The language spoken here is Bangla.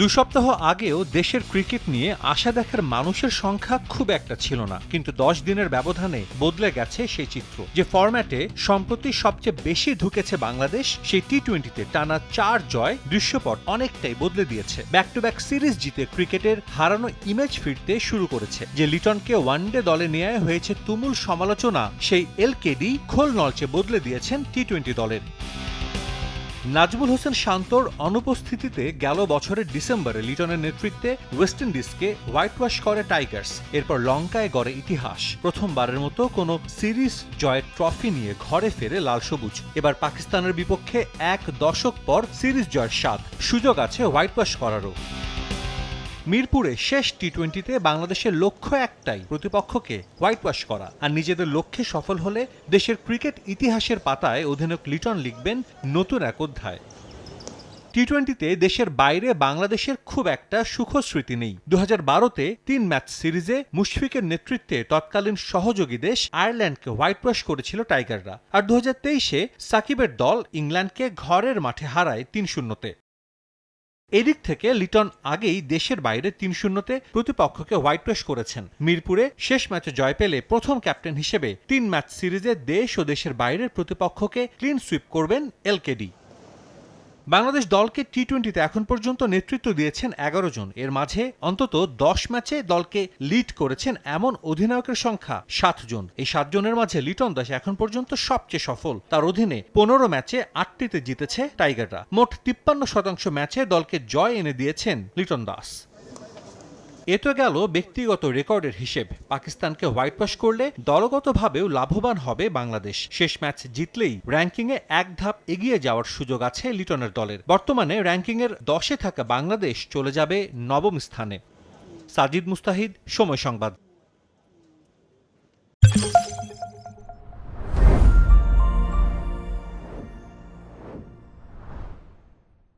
দু সপ্তাহ আগেও দেশের ক্রিকেট নিয়ে আশা দেখার মানুষের সংখ্যা খুব একটা ছিল না, কিন্তু দশ দিনের ব্যবধানে বদলে গেছে সেই চিত্র। যে ফরম্যাটে সম্প্রতি সবচেয়ে বেশি ঢুকেছে বাংলাদেশ, সেই টি টোয়েন্টিতে টানা চার জয় দৃশ্যপট অনেকটাই বদলে দিয়েছে। ব্যাক টু ব্যাক সিরিজ জিতে ক্রিকেটের হারানো ইমেজ ফিরতে শুরু করেছে। যে লিটনকে ওয়ানডে দলে নেওয়া হয়েছে তুমুল সমালোচনা, সেই এলকেডি খোল নলচে বদলে দিয়েছেন টি টোয়েন্টি দলের। নাজমুল হোসেন শান্তর অনুপস্থিতিতে গেল বছরের ডিসেম্বরে লিটনের নেতৃত্বে ওয়েস্ট ইন্ডিজকে হোয়াইট ওয়াশ করে টাইগার্স। এরপর লঙ্কায় গড়ে ইতিহাস। প্রথমবারের মতো কোনো সিরিজ জয়ের ট্রফি নিয়ে ঘরে ফেরে লাল সবুজ। এবার পাকিস্তানের বিপক্ষে এক দশক পর সিরিজ জয়ের স্বাদ। সুযোগ আছে হোয়াইট ওয়াশ করারও। মিরপুরে শেষ টি টোয়েন্টিতে বাংলাদেশের লক্ষ্য একটাই, প্রতিপক্ষকে হোয়াইট ওয়াশ করা। আর নিজেদের লক্ষ্যে সফল হলে দেশের ক্রিকেট ইতিহাসের পাতায় অধিনায়ক লিটন লিখবেন নতুন এক অধ্যায়। টি টোয়েন্টিতে দেশের বাইরে বাংলাদেশের খুব একটা সুখস্মৃতি নেই। দু হাজার বারোতে তিন ম্যাচ সিরিজে মুশফিকের নেতৃত্বে তৎকালীন সহযোগী দেশ আয়ারল্যান্ডকে হোয়াইট ওয়াশ করেছিল টাইগাররা। আর দু হাজার তেইশে সাকিবের দল ইংল্যান্ডকে ঘরের মাঠে হারায় তিন শূন্যতে। এদিক থেকে লিটন আগেই দেশের বাইরে তিন শূন্যতে প্রতিপক্ষকে হোয়াইট ওয়াশ করেছেন। মিরপুরে শেষ ম্যাচে জয় পেলে প্রথম ক্যাপ্টেন হিসেবে তিন ম্যাচ সিরিজে দেশ ও দেশের বাইরের প্রতিপক্ষকে ক্লিন সুইপ করবেন এলকেডি বাংলাদেশ দলকে টি টোয়েন্টিতে এখন পর্যন্ত নেতৃত্ব দিয়েছেন এগারো জন। এর মাঝে অন্তত দশ ম্যাচে দলকে লিড করেছেন এমন অধিনায়কের সংখ্যা সাত জন। এই সাতজনের মাঝে লিটন দাস এখন পর্যন্ত সবচেয়ে সফল। তার অধীনে পনেরো ম্যাচে আটটিতে জিতেছে টাইগাররা। মোট তিপ্পান্ন শতাংশ ম্যাচে দলকে জয় এনে দিয়েছেন লিটন দাস। এ তো গেল ব্যক্তিগত রেকর্ডের হিসেব। পাকিস্তানকে হোয়াইট ওয়াশ করলে দলগতভাবেও লাভবান হবে বাংলাদেশ। শেষ ম্যাচ জিতলেই র্যাঙ্কিংয়ে এক ধাপ এগিয়ে যাওয়ার সুযোগ আছে লিটনের দলের। বর্তমানে র্যাঙ্কিংয়ের দশে থাকা বাংলাদেশ চলে যাবে নবম স্থানে। সাজিদ মুস্তাহিদ, সময় সংবাদ।